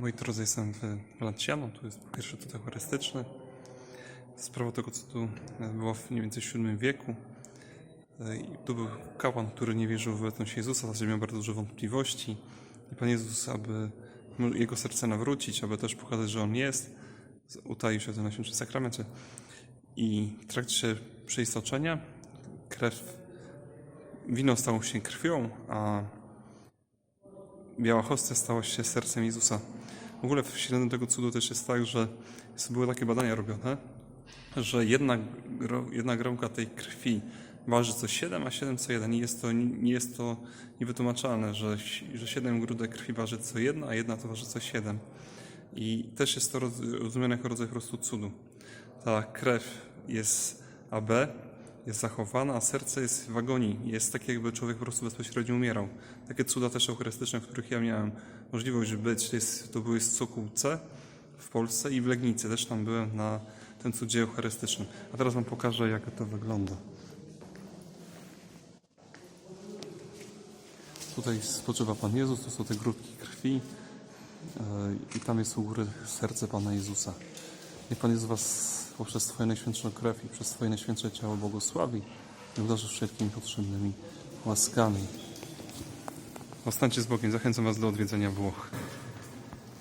Moi drodzy, jestem w Valenciano, tu jest pierwszy cud eucharystyczny. Sprawa tego cudu e, była w mniej więcej VII wieku. E, I tu był kapłan, który nie wierzył w obecność Jezusa, znaczy miał bardzo dużo wątpliwości. I Pan Jezus, aby jego serce nawrócić, aby też pokazać, że On jest, utaił się w tym Najświętszym Sakramencie. I w trakcie przeistoczenia krew, wino stało się krwią, a biała hostia stała się sercem Jezusa. W ogóle w środku tego cudu też jest tak, że były takie badania robione, że jedna, jedna gromka tej krwi waży co 7, a 7 co 1. I jest to, nie jest to niewytłumaczalne, że, że 7 grudek krwi waży co 1, a jedna to waży co 7. I też jest to roz- rozumiane jako rodzaj po prostu cudu. Ta krew jest AB, jest zachowana, a serce jest w agonii. Jest tak, jakby człowiek po prostu bezpośrednio umierał. Takie cuda też eucharystyczne, w których ja miałem możliwość być, jest, to były z Sokółce w Polsce i w Legnicy. Też tam byłem na tym cudzie eucharystycznym. A teraz Wam pokażę, jak to wygląda. Tutaj spoczywa Pan Jezus, to są te grudki krwi e, i tam jest u góry serce Pana Jezusa. Niech Pan Jezus Was poprzez Swoją najświętszą krew i przez Swoje najświętsze ciało błogosławi i obdarzy wszelkimi potrzebnymi łaskami. Ostańcie z Bogiem, zachęcam Was do odwiedzenia Włoch.